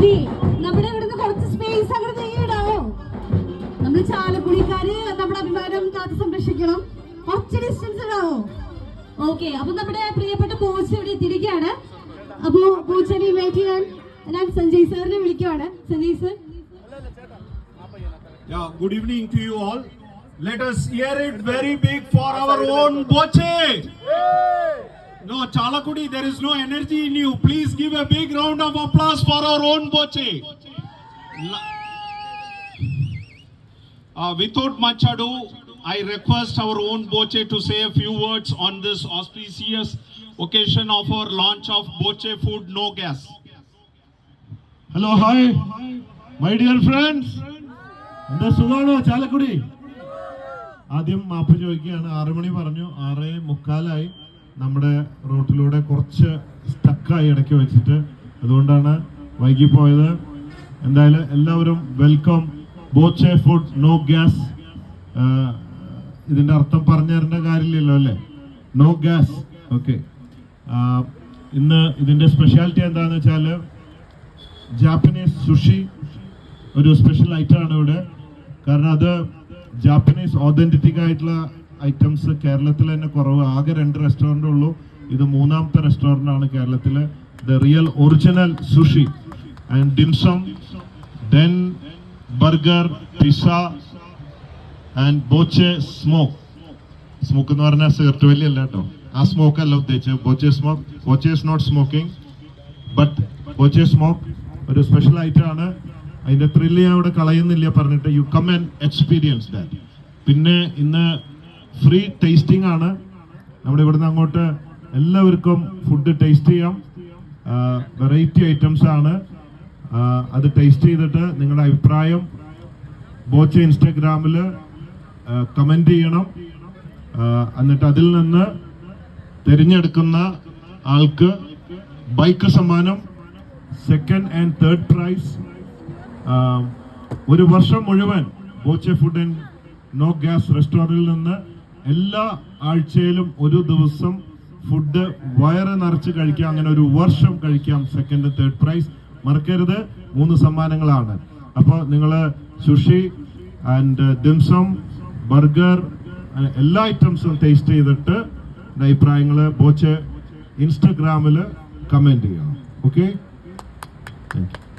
മതി. നമ്മുടെ ഇവിടുന്ന് കുറച്ച് സ്പേസ് അങ്ങോട്ട് നീങ്ങിടാവോ നമ്മൾ ചാലക്കുടിക്കാര് നമ്മുടെ അഭിമാനം കാത്തു സംരക്ഷിക്കണം. കുറച്ച് ഡിസ്റ്റൻസ് ഇടാവോ? ഓക്കെ അപ്പൊ നമ്മുടെ പ്രിയപ്പെട്ട കോച്ച് ഇവിടെ എത്തിയിരിക്കുകയാണ്. അപ്പോ കോച്ചിനെ ഇൻവൈറ്റ് ചെയ്യാൻ ഞാൻ സഞ്ജയ് സാറിനെ വിളിക്കുവാണ്. Sanjay sir Yeah, good evening to you all. Let us hear it very big for our own Boche. No, Chalakudi, there is no energy in you. Please give a big round of applause for our own Boche. La- Uh, without much ado, I request our own Boche to say a few words on this auspicious occasion of our launch of Boche Food No Gas. Hello hi my dear friends എന്താ സുഖാണോ ചാലക്കുടി ആദ്യം മാപ്പ് ചോദിക്കുകയാണ് ആറു മണി പറഞ്ഞു ആറേ മുക്കാലായി നമ്മുടെ റൂട്ടിലൂടെ കുറച്ച് സ്റ്റക്കായി ഇടയ്ക്ക് വെച്ചിട്ട് അതുകൊണ്ടാണ് വൈകി പോയത്. എന്തായാലും എല്ലാവരും welcome Boche food no gas ഇതിന്റെ അർത്ഥം പറഞ്ഞു തരേണ്ട കാര്യമില്ലല്ലോ അല്ലേ? നോ ഗ്യാസ് ഓക്കെ ഇന്ന് ഇതിന്റെ സ്പെഷ്യാലിറ്റി എന്താണെന്ന് വെച്ചാൽ ജാപ്പനീസ് സുഷി ഒരു സ്പെഷ്യൽ ഐറ്റം ആണ് ഇവിടെ. കാരണം അത് ജാപ്പനീസ് ഓതന്റിറ്റിക് ആയിട്ടുള്ള ഐറ്റംസ് കേരളത്തിൽ തന്നെ കുറവ്. ആകെ രണ്ട് റെസ്റ്റോറന്റ് ഉള്ളൂ. ഇത് മൂന്നാമത്തെ റെസ്റ്റോറന്റ് ആണ് കേരളത്തിൽ the real original sushi and dim sum den burger pizza and Boche smoke smoke എന്ന് പറഞ്ഞാൽ സിഗരറ്റ് വലിയ അല്ല കേട്ടോ. ആ സ്മോക്ക് അല്ല ഉദ്ദേശിച്ചത്. Boche smoke Boche is not smoking but Boche smoke ഒരു സ്പെഷ്യൽ ഐറ്റം ആണ്. അതിന്റെ ത്രില്ല് ഞാൻ ഇവിടെ കളയുന്നില്ല പറഞ്ഞിട്ട്. You come and experience that പിന്നെ ഇന്ന് ഫ്രീ ടേസ്റ്റിംഗ് ആണ്. നമ്മുടെ ഇവിടുന്ന് അങ്ങോട്ട് എല്ലാവർക്കും ഫുഡ് ടേസ്റ്റ് ചെയ്യാം. വെറൈറ്റി ഐറ്റംസ് ആണ്. അത് ടേസ്റ്റ് ചെയ്തിട്ട് നിങ്ങളുടെ അഭിപ്രായം ബോച്ച ഇൻസ്റ്റാഗ്രാമിൽ കമന്റ് ചെയ്യണം. എന്നിട്ട് അതിൽ നിന്ന് തിരഞ്ഞെടുക്കുന്ന ആൾക്ക് ബൈക്ക് സമ്മാനം സെക്കൻഡ് ആൻഡ് തേർഡ് പ്രൈസ് ഒരു വർഷം മുഴുവൻ Boche food and no gas റെസ്റ്റോറന്റിൽ നിന്ന് എല്ലാ ആഴ്ചയിലും ഒരു ദിവസം ഫുഡ് വയറ് നിറച്ച് കഴിക്കാം അങ്ങനെ ഒരു വർഷം കഴിക്കാം സെക്കൻഡ് തേർഡ് പ്രൈസ് മറക്കരുത് മൂന്ന് സമ്മാനങ്ങളാണ്. അപ്പോൾ നിങ്ങൾ സുഷി ആൻഡ് ദിംസം ബർഗർ എല്ലാ ഐറ്റംസും ടേസ്റ്റ് ചെയ്തിട്ട് അഭിപ്രായങ്ങൾ ബോച്ച് ഇൻസ്റ്റഗ്രാമിൽ കമന്റ് ചെയ്യണം. Okay thank you